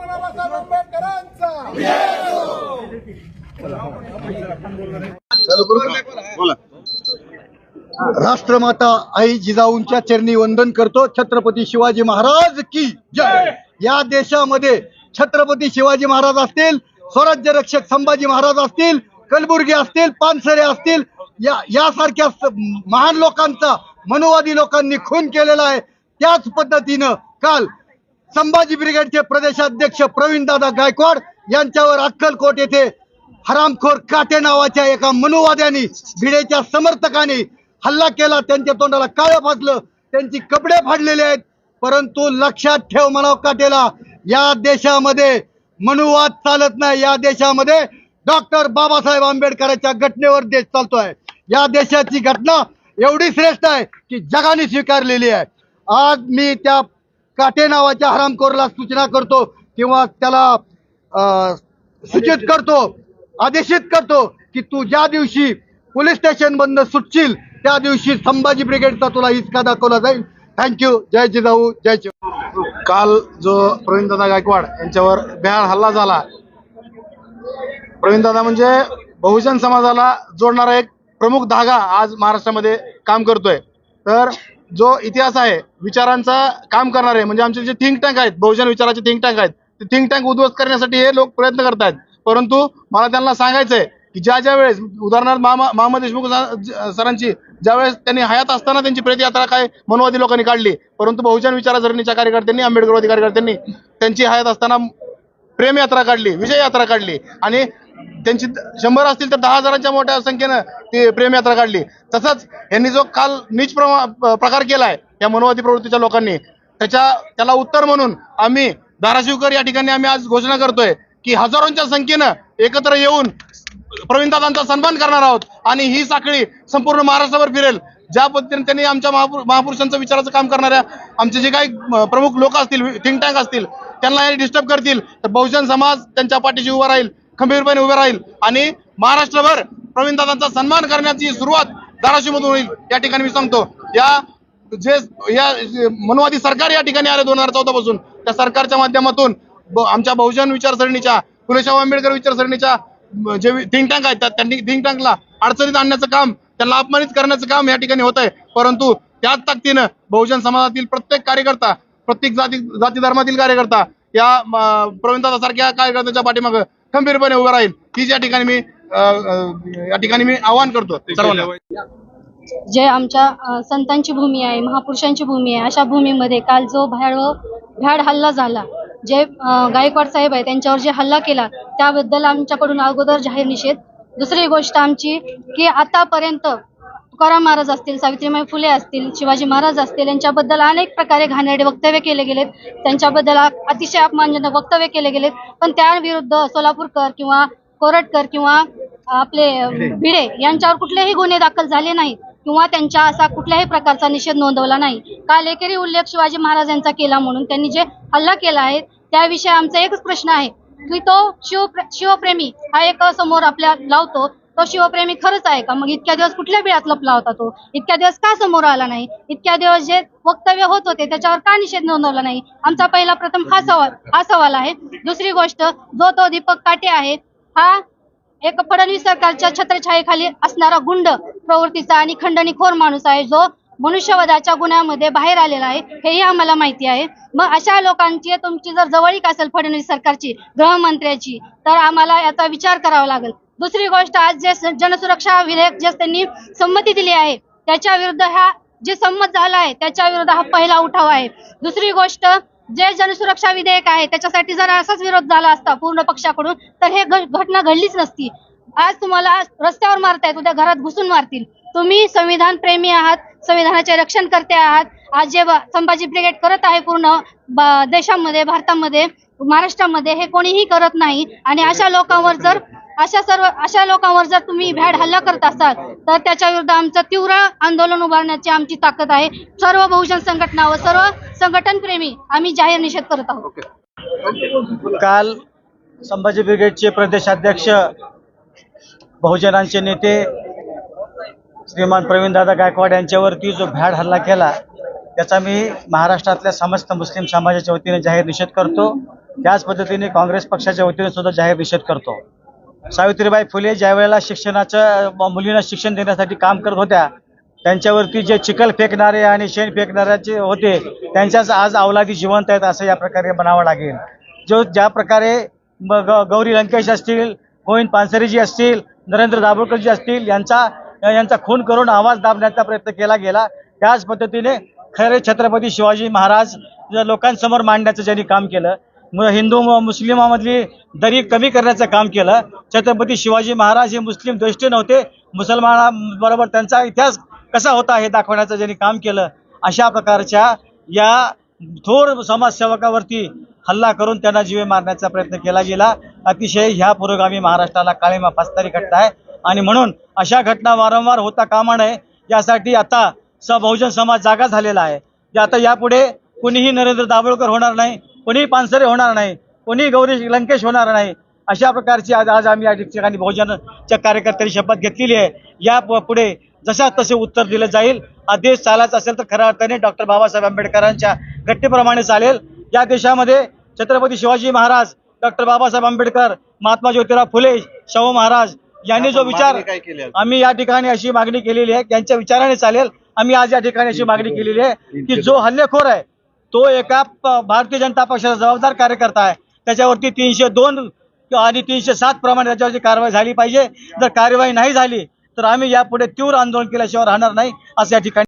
आंबेडकरांचा राष्ट्रमाता आई जिजाऊंच्या चरणी वंदन करतो. छत्रपती शिवाजी महाराज की जय. या देशामध्ये छत्रपती शिवाजी महाराज असतील स्वराज्य रक्षक संभाजी महाराज असतील कलबुर्गी असतील पानसरे असतील या यासारख्या महान लोकांचा मनोवादी लोकांनी खून केलेला आहे. त्याच पद्धतीनं काल संभाजी ब्रिगेडचे प्रदेशाध्यक्ष प्रवीण दादा गायकवाड यांच्यावर अक्कलकोट येथे हरामखोर काटे नावाच्या एका मनुवाद्यांनी भिडेच्या समर्थकांनी हल्ला केला. त्यांच्या तोंडाला काळं फासलं त्यांची कपडे फाडलेले आहेत. परंतु लक्षात ठेव म्हणाव काटेला या देशामध्ये मनुवाद चालत नाही. या देशामध्ये डॉक्टर बाबासाहेब आंबेडकरांच्या घटनेवर देश चालतोय. या देशाची घटना एवढी श्रेष्ठ आहे की जगाने स्वीकारलेली आहे. आज मी त्या काटे नावाच्या हरामखोरला सूचना करतो किंवा त्याला सूचित करतो आदेशित करतो की तू ज्या दिवशी पोलीस स्टेशन बंद सुटशील त्या दिवशी संभाजी ब्रिगेडचा तुला हिसका दाखवला जाईल. थँक्यू जय जिजाऊ जय काल जो प्रवीणदादा गायकवाड यांच्यावर भ्याड हल्ला झाला प्रवीणदादा म्हणजे बहुजन समाजाला जोडणारा एक प्रमुख धागा आज महाराष्ट्रामध्ये काम करतोय. तर जो इतिहास आहे विचारांचा काम करणारे म्हणजे आमचे जे थिंक टँक आहेत बहुजन विचाराचे थिंक टँक आहेत ते थिंक टँक उद्ध्वस्त करण्यासाठी हे लोक प्रयत्न करत आहेत परंतु मला त्यांना सांगायचंय की ज्या ज्या वेळेस उदाहरणार्थ मामा मामा देशमुख सरांची ज्यावेळेस त्यांनी हयात असताना त्यांची प्रेतयात्रा काय मनवादी लोकांनी काढली परंतु बहुजन विचारसरणीच्या कार्यकर्त्यांनी आंबेडकरवादी कार्यकर्त्यांनी त्यांची हयात असताना प्रेम यात्रा काढली विजय यात्रा काढली. आणि त्यांची शंभर असतील तर दहा हजारांच्या मोठ्या संख्येनं ती प्रेम यात्रा काढली. तसंच यांनी जो काल नीच प्रमा- प्रकार आहे या मनोवादी प्रवृत्तीच्या लोकांनी त्याच्या त्याला उत्तर म्हणून आम्ही धाराशिवकर या ठिकाणी आम्ही आज घोषणा करतोय की हजारोंच्या संख्येनं एकत्र येऊन प्रवीणदादांचा सन्मान करणार आहोत आणि ही साखळी संपूर्ण महाराष्ट्रावर फिरेल. ज्या पद्धतीने त्यांनी आमच्या महापुर महापुरुषांचं विचाराचं काम करणाऱ्या आमचे जे काही प्रमुख लोक असतील थिंक टँक असतील त्यांना हे डिस्टर्ब करतील. तर बहुजन समाज त्यांच्या पाठीशी उभा राहील. खंबीरपणे उभे राहील आणि महाराष्ट्रभर प्रवीणदादांचा सन्मान करण्याची सुरुवात धाराशिवमधून होईल. या ठिकाणी मी सांगतो. या जे या मनवादी सरकार या ठिकाणी आले दोन हजार चौदा पासून. त्या सरकारच्या माध्यमातून आमच्या बहुजन विचारसरणीच्या फुलेशाह आंबेडकर विचारसरणीच्या जे थिंक टँक आहेत त्या- त्यांनी थिंक टँकला अडचणीत आणण्याचं काम त्यांना अपमानित करण्याचं काम या ठिकाणी होत आहे परंतु त्याच ताकदीनं बहुजन समाजातील प्रत्येक कार्यकर्ता प्रत्येक जाती जाती धर्मातील कार्यकर्ता या प्रवीणदादा सारख्या पाठीमागं खंबीरपणे उभं राहील. हीच या ठिकाणी मी या ठिकाणी मी आवाहन करतो सर्वांना. जे आमच्या संतांची भूमी आहे महापुरुषांची भूमी आहे. अशा भूमीमध्ये काल जो भ्याड भ्याड हल्ला झाला जे गायकवाड साहेब आहे त्यांच्यावर जे हल्ला केला त्याबद्दल आमच्याकडून अगोदर जाहीर निषेध. दुसरी गोष्ट आमची की आतापर्यंत तुकाराम महाराज असतील सावित्रीबाई फुले असतील शिवाजी महाराज असतील यांच्याबद्दल अनेक प्रकारे घाणेरडे वक्तव्य केले गेलेत. त्यांच्याबद्दल अतिशय अपमानजनक वक्तव्य केले गेलेत. पण त्याविरुद्ध सोलापूरकर किंवा कोरटकर किंवा आपले भिडे. यांच्यावर कुठलेही गुन्हे दाखल झाले नाही किंवा त्यांच्या असा कुठल्याही प्रकारचा निषेध नोंदवला नाही. काल एकेरी उल्लेख शिवाजी महाराज यांचा केला म्हणून त्यांनी जे हल्ला केला आहे त्याविषयी आमचा एकच प्रश्न आहे की तो शिव शिवप्रेमी हा एक समोर आपल्या लावतो तो शिवप्रेमी खरंच आहे का? मग इतक्या दिवस कुठल्या बिळात लपला होता तो? इतक्या दिवस का समोर आला नाही? इतक्या दिवस जे वक्तव्य होत होते त्याच्यावर का निषेध नोंदवला नाही? आमचा पहिला प्रथम हा सवाल हा सवाल आहे. दुसरी गोष्ट जो तो दीपक काटे आहे हा एक फडणवीस सरकारच्या छत्रछायेखाली असणारा गुंड प्रवृत्तीचा आणि खंडणीखोर माणूस आहे. जो मनुष्यवधाच्या गुन्ह्यामध्ये बाहेर आलेला आहे हेही आम्हाला माहिती आहे. मग अशा लोकांची तुमची जर जवळीक असेल फडणवीस सरकारची गृहमंत्र्याची तर आम्हाला याचा विचार करावा लागेल. दुसरी गोष्ट आज जे जनसुरक्षा विधेयक जे त्यांनी संमती दिली आहे त्याच्या विरुद्ध हा जे संमत झाला आहे त्याच्या विरुद्ध हा पहिला उठाव आहे. दुसरी गोष्ट जे जनसुरक्षा विधेयक आहे त्याच्यासाठी जर असाच विरोध झाला असता पूर्ण पक्षाकडून तर हे घ- घटना घडलीच नसती. आज तुम्हाला रस्त्यावर मारतायत उद्या घरात घुसून मारतील. तुम्ही संविधान प्रेमी आहात संविधानाचे रक्षण करते आहात. आज जे ब- संभाजी ब्रिगेड करत आहे पूर्ण देशामध्ये भारतामध्ये महाराष्ट्रामध्ये हे कोणीही करत नाही. आणि अशा लोकांवर जर अशा सर्व अशा लोकांवर जर तुम्ही भ्याड हल्ला करत असाल तर त्याच्या विरुद्ध आमचं तीव्र आंदोलन उभारण्याची आमची ताकद आहे. सर्व बहुजन संघटना व सर्व संघटन प्रेमी आम्ही जाहीर निषेध करत आहोत. काल संभाजी ब्रिगेडचे प्रदेशाध्यक्ष बहुजनांचे नेते श्रीमान प्रवीणदादा गायकवाड यांच्यावरती जो भ्याड हल्ला केला त्याचा मी महाराष्ट्रातल्या समस्त मुस्लिम समाजाच्या वतीने जाहीर निषेध करतो. त्याच पद्धतीने काँग्रेस पक्षाच्या वतीने सुद्धा जाहीर निषेध करतो. सावित्रीबाई फुले ज्या वेळेला शिक्षणाचं मुलींना शिक्षण देण्यासाठी काम करत होत्या त्यांच्यावरती जे चिखल फेकणारे आणि शेण फेकणाऱ्याचे होते त्यांच्याच आज अवलादी जिवंत आहेत असं या प्रकारे म्हणावं लागेल. जो ज्या प्रकारे ग- गौरी लंकेश असतील गोविंद पानसरेजी असतील नरेंद्र दाभोळकरजी असतील यांचा यांचा खून करून आवाज दाबण्याचा प्रयत्न केला गेला त्याच पद्धतीने खरे छत्रपती शिवाजी महाराज लोकांसमोर मांडण्याचं ज्यांनी काम केलं म- हिंदू मुस्लिमामधली दरी कमी करण्याचं काम केलं. छत्रपती शिवाजी महाराज हे मुस्लिम दृष्टी नव्हते. मुसलमानाबरोबर त्यांचा इतिहास कसा होता हे दाखवण्याचं ज्यांनी काम केलं अशा प्रकारच्या या थोर समाजसेवकावरती हल्ला करून त्यांना जीवे मारण्याचा प्रयत्न केला गेला. अतिशय ह्या पुरोगामी महाराष्ट्राला काळीमा फासणारी घटना आहे. आणि म्हणून अशा घटना वारंवार होता कामा नये यासाठी आता स बहुजन समाज जागा झालेला आहे. आता यापुढे कुणीही नरेंद्र दाभोळकर होणार नाही कोणीही पानसरे होणार नाही कोणीही गौरी लंकेश होणार नाही. अशा प्रकारची आज आज आम्ही या ठिकाणी बहुजनच्या कार्यकर्त्यांनी शपथ घेतलेली आहे. या पुढे जशा तसे उत्तर दिलं जाईल. हा देश चालायचा असेल तर खऱ्या अर्थाने डॉक्टर बाबासाहेब आंबेडकरांच्या घटनेप्रमाणे चालेल. या देशामध्ये छत्रपती शिवाजी महाराज डॉक्टर बाबासाहेब आंबेडकर महात्मा ज्योतिराव फुले शाहू महाराज यांनी जो विचार? आम्ही या ठिकाणी अशी मागणी केलेली आहे. त्यांच्या विचाराने चालेल. आम्ही आज या ठिकाणी अशी मागणी केलेली आहे की जो हल्लेखोर आहे तो एका भारतीय जनता पक्षाचा जबाबदार कार्यकर्ता आहे. त्याच्यावरती तीनशे दोन आणि तीनशे सात प्रमाणे त्याच्यावरती कारवाई झाली पाहिजे. जर कारवाई नाही झाली तर आम्ही यापुढे तीव्र आंदोलन केल्याशिवाय राहणार नाही असं या ठिकाणी